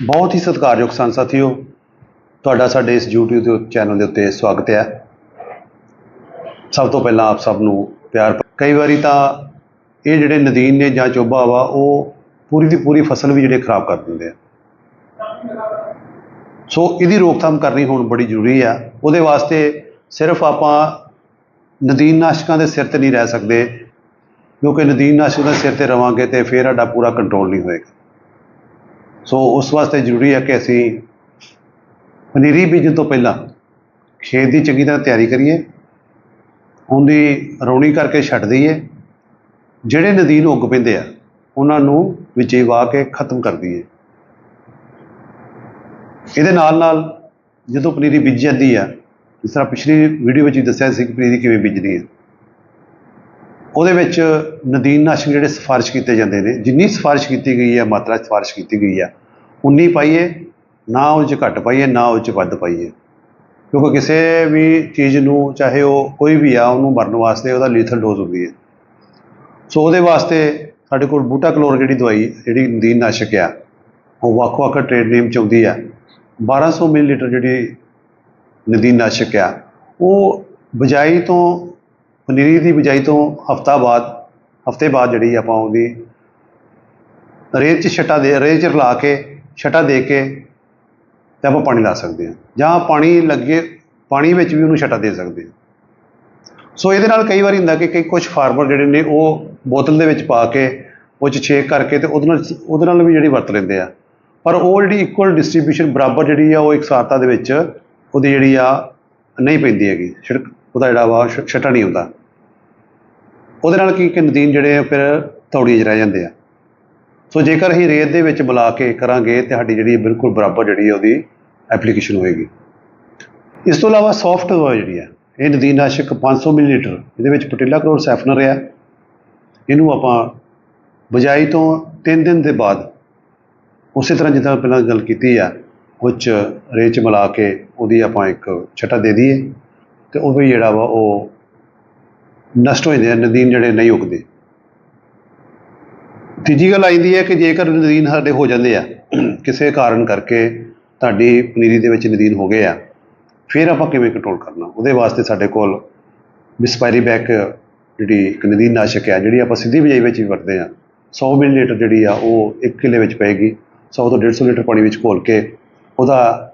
ਬਹੁਤ ਹੀ ਸਤਿਕਾਰਯੋਗ ਸੰਤ ਸਾਥੀਓ, ਤੁਹਾਡਾ ਸਾਡੇ ਇਸ YouTube ਦੇ ਚੈਨਲ ਦੇ ਉੱਤੇ ਸਵਾਗਤ ਹੈ। ਸਭ ਤੋਂ ਪਹਿਲਾਂ ਆਪ ਸਭ ਨੂੰ ਪਿਆਰ ਕਈ ਵਾਰੀ ਤਾਂ ਇਹ ਜਿਹੜੇ ਨਦੀਨ ਨੇ ਜਾਂ ਚੋਬਾ ਵਾ, ਉਹ ਪੂਰੀ ਦੀ ਪੂਰੀ ਫਸਲ ਵੀ ਜਿਹੜੇ ਖਰਾਬ ਕਰ ਦਿੰਦੇ ਆ। ਸੋ ਇਹਦੀ ਰੋਕਥਾਮ ਕਰਨੀ ਹੁਣ ਬੜੀ ਜ਼ਰੂਰੀ ਆ। ਉਹਦੇ ਵਾਸਤੇ ਸਿਰਫ ਆਪਾਂ ਨਦੀਨ ਨਾਸ਼ਕਾਂ ਦੇ ਸਿਰ ਤੇ ਨਹੀਂ ਰਹਿ ਸਕਦੇ, ਕਿਉਂਕਿ ਨਦੀਨ ਨਾਸ਼ਕ ਦੇ ਸਿਰ ਤੇ ਰਵਾਂਗੇ ਤੇ ਫਿਰ ਸਾਡਾ ਪੂਰਾ ਕੰਟਰੋਲ ਨਹੀਂ ਹੋਏਗਾ। ਸੋ ਉਸ ਵਾਸਤੇ ਜ਼ਰੂਰੀ ਹੈ ਕਿ ਅਸੀਂ ਪਨੀਰੀ ਬੀਜਣ ਤੋਂ ਪਹਿਲਾਂ ਖੇਤ ਦੀ ਚੰਗੀ ਤਰ੍ਹਾਂ ਤਿਆਰੀ ਕਰੀਏ, ਉਹਦੀ ਰੌਣੀ ਕਰਕੇ ਛੱਡ ਦਈਏ। ਜਿਹੜੇ ਨਦੀਨ ਉੱਗ ਪੈਂਦੇ ਆ, ਉਹਨਾਂ ਨੂੰ ਵਿੱਚੇ ਵਾਹ ਕੇ ਖਤਮ ਕਰ ਦਈਏ। ਇਹਦੇ ਨਾਲ ਨਾਲ ਜਦੋਂ ਪਨੀਰੀ ਬੀਜ ਜਾਂਦੀ ਆ, ਜਿਸ ਤਰ੍ਹਾਂ ਪਿਛਲੀ ਵੀਡੀਓ ਵਿੱਚ ਹੀ ਦੱਸਿਆ ਸੀ ਕਿ ਪਨੀਰੀ ਕਿਵੇਂ ਬੀਜਣੀ ਹੈ ਉਹਦੇ ਵਿੱਚ ਨਦੀਨ ਨਾਸ਼ਕ ਜਿਹੜੇ ਸਿਫਾਰਿਸ਼ ਕੀਤੇ ਜਾਂਦੇ ਨੇ, ਜਿੰਨੀ ਸਿਫਾਰਿਸ਼ ਕੀਤੀ ਗਈ ਹੈ, ਮਾਤਰਾ ਸਿਫਾਰਿਸ਼ ਕੀਤੀ ਗਈ ਹੈ, ਉਨੀ ਪਾਈਏ, ਨਾ ਉਹ 'ਚ ਘੱਟ ਪਾਈਏ, ਨਾ ਉਹ 'ਚ ਵੱਧ ਪਾਈਏ। ਕਿਉਂਕਿ ਕਿਸੇ ਵੀ ਚੀਜ਼ ਨੂੰ, ਚਾਹੇ ਉਹ ਕੋਈ ਵੀ ਆ, ਉਹਨੂੰ ਮਰਨ ਵਾਸਤੇ ਉਹਦਾ ਲੀਥਲ ਡੋਜ਼ ਹੁੰਦੀ ਹੈ। ਸੋ ਉਹਦੇ ਵਾਸਤੇ ਸਾਡੇ ਕੋਲ ਬੂਟਾ ਕਲੋਰ ਜਿਹੜੀ ਦਵਾਈ, ਜਿਹੜੀ ਨਦੀਨ ਨਾਸ਼ਕ ਆ, ਉਹ ਵੱਖ-ਵੱਖ ਟ੍ਰੇਡ ਨੇਮ ਚ ਆਉਂਦੀ ਆ। 1200 ਮਿਲੀਲੀਟਰ ਜਿਹੜੀ ਨਦੀਨ ਨਾਸ਼ਕ ਆ, ਉਹ ਬਜਾਈ ਤੋਂ ਪਨੀਰੀ ਦੀ ਬਿਜਾਈ ਤੋਂ ਹਫਤਾ ਬਾਅਦ, ਹਫ਼ਤੇ ਬਾਅਦ ਜਿਹੜੀ ਆਪਾਂ ਉਹਦੀ ਰੇਤ 'ਚ ਛਟਾ ਦੇ ਰੇਤ 'ਚ ਰਲਾ ਕੇ, ਛਟਾ ਦੇ ਕੇ ਤੇ ਆਪਾਂ ਪਾਣੀ ਲਾ ਸਕਦੇ ਹਾਂ। ਜਾਂ ਪਾਣੀ ਲੱਗੇ, ਪਾਣੀ ਵਿੱਚ ਵੀ ਉਹਨੂੰ ਛਟਾ ਦੇ ਸਕਦੇ ਹਾਂ। ਸੋ ਇਹਦੇ ਨਾਲ ਕਈ ਵਾਰੀ ਹੁੰਦਾ ਕਿ ਕਈ ਕੁਝ ਫਾਰਮਰ ਜਿਹੜੇ ਨੇ ਉਹ ਬੋਤਲ ਦੇ ਵਿੱਚ ਪਾ ਕੇ, ਉਹ 'ਚ ਛੇਕ ਕਰਕੇ ਤੇ ਉਹਦੇ ਨਾਲ ਉਹਦੇ ਨਾਲ ਵੀ ਜਿਹੜੀ ਵਰਤ ਲੈਂਦੇ ਆ। ਪਰ ਉਹ ਜਿਹੜੀ ਇਕੁਅਲ ਡਿਸਟ੍ਰੀਬਿਊਸ਼ਨ ਬਰਾਬਰ ਜਿਹੜੀ ਆ ਉਹ ਇਕਸਾਰਤਾ ਦੇ ਵਿੱਚ ਉਹਦੀ ਜਿਹੜੀ ਆ ਨਹੀਂ ਪੈਂਦੀ ਹੈਗੀ। ਛਿੜਕ, ਉਹਦਾ ਜਿਹੜਾ ਵਾ ਛ- ਛਟਾ ਨਹੀਂ ਹੁੰਦਾ। ਉਹਦੇ ਨਾਲ ਕੀ ਕਿ ਨਦੀਨ ਜਿਹੜੇ ਆ ਫਿਰ ਤੌੜੀ 'ਚ ਰਹਿ ਜਾਂਦੇ ਆ। ਸੋ ਜੇਕਰ ਅਸੀਂ ਰੇਤ ਦੇ ਵਿੱਚ ਮਿਲਾ ਕੇ ਕਰਾਂਗੇ ਤੇ ਸਾਡੀ ਜਿਹੜੀ ਬਿਲਕੁਲ ਬਰਾਬਰ ਜਿਹੜੀ ਉਹਦੀ ਐਪਲੀਕੇਸ਼ਨ ਹੋਏਗੀ। ਇਸ ਤੋਂ ਇਲਾਵਾ ਸੌਫਟ ਦਵਾ ਜਿਹੜੀ ਆ, ਇਹ ਨਦੀਨ ਨਦੀਨਾਸ਼ਕ 500 ਮਿਲੀਲੀਟਰ, ਇਹਦੇ ਵਿੱਚ ਪਟਿਲਾ ਕਰੋੜ ਸੈਫਨਰ ਆ ਇਹਨੂੰ ਆਪਾਂ ਬਜਾਈ ਤੋਂ 3 ਦਿਨ ਦੇ ਬਾਅਦ ਉਸੇ ਤਰ੍ਹਾਂ ਜਿੱਦਾਂ ਪਹਿਲਾਂ ਗੱਲ ਕੀਤੀ ਆ ਉਹ 'ਚ ਰੇਤ 'ਚ ਮਿਲਾ ਕੇ ਉਹਦੀ ਆਪਾਂ ਇੱਕ ਛਟਾ ਦੇ ਦਈਏ ਤੇ ਉਹ ਵੀ ਜਿਹੜਾ ਵਾ ਉਹ ਨਸ਼ਟ ਹੋ ਜਾਂਦੇ ਆ, ਨਦੀਨ ਜਿਹੜੇ ਨਹੀਂ ਉਗਦੇ। ਤੀਜੀ ਗੱਲ ਆਈਂਦੀ ਹੈ ਕਿ ਜੇਕਰ ਨਦੀਨ ਸਾਡੇ ਹੋ ਜਾਂਦੇ ਆ, ਕਿਸੇ ਕਾਰਨ ਕਰਕੇ ਤੁਹਾਡੀ ਪਨੀਰੀ ਦੇ ਵਿੱਚ ਨਦੀਨ ਹੋ ਗਏ ਆ, ਫਿਰ ਆਪਾਂ ਕਿਵੇਂ ਕੰਟਰੋਲ ਕਰਨਾ? ਉਹਦੇ ਵਾਸਤੇ ਸਾਡੇ ਕੋਲ ਬਿਸਪਾਇਰੀ ਬੈਕ ਜਿਹੜੀ ਇੱਕ ਨਦੀਨ ਨਾਸ਼ਕ ਹੈ ਜਿਹੜੀ ਆਪਾਂ ਸਿੱਧੀ ਬਿਜਾਈ ਵਿੱਚ ਵੀ ਵਰਤਦੇ ਆ। 100 ਮਿਲੀਲੀਟਰ ਜਿਹੜੀ ਆ, ਉਹ 1 ਕਿੱਲੇ ਵਿੱਚ ਪਏਗੀ। 100 ਤੋਂ 150 ਲੀਟਰ ਪਾਣੀ ਵਿੱਚ ਘੋਲ ਕੇ ਉਹਦਾ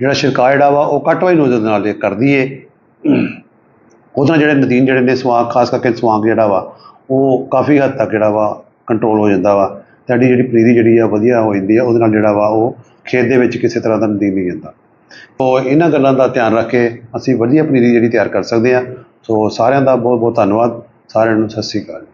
ਜਿਹੜਾ ਛਿੜਕਾਅ ਜਿਹੜਾ ਵਾ, ਉਹ ਕੱਟ ਵਾਈ ਨੋਜ਼ਲ ਨਾਲ ਕਰਦੀ ਕਰ ਉਹਦੇ ਨਾਲ ਜਿਹੜੇ ਨਦੀਨ ਜਿਹੜੇ ਨੇ ਸਵਾਂਗ ਖਾਸ ਕਰਕੇ ਸਵਾਂਗ ਜਿਹੜਾ ਵਾ, ਉਹ ਕਾਫੀ ਹੱਦ ਤੱਕ ਜਿਹੜਾ ਵਾ ਕੰਟਰੋਲ ਹੋ ਜਾਂਦਾ ਵਾ। ਸਾਡੀ ਜਿਹੜੀ ਪਨੀਰੀ ਜਿਹੜੀ ਆ, ਵਧੀਆ ਹੋ ਜਾਂਦੀ ਆ, ਉਹਦੇ ਨਾਲ ਜਿਹੜਾ ਵਾ ਉਹ ਖੇਤ ਦੇ ਵਿੱਚ ਕਿਸੇ ਤਰ੍ਹਾਂ ਦਾ ਨਦੀਨ ਨਹੀਂ ਜਾਂਦਾ ਸੋ ਇਹਨਾਂ ਗੱਲਾਂ ਦਾ ਧਿਆਨ ਰੱਖ ਕੇ ਅਸੀਂ ਵਧੀਆ ਪਨੀਰੀ ਜਿਹੜੀ ਤਿਆਰ ਕਰ ਸਕਦੇ ਹਾਂ ਸੋ ਸਾਰਿਆਂ ਦਾ ਬਹੁਤ ਬਹੁਤ ਧੰਨਵਾਦ। ਸਾਰਿਆਂ ਨੂੰ ਸਤਿ ਸ੍ਰੀ ਅਕਾਲ।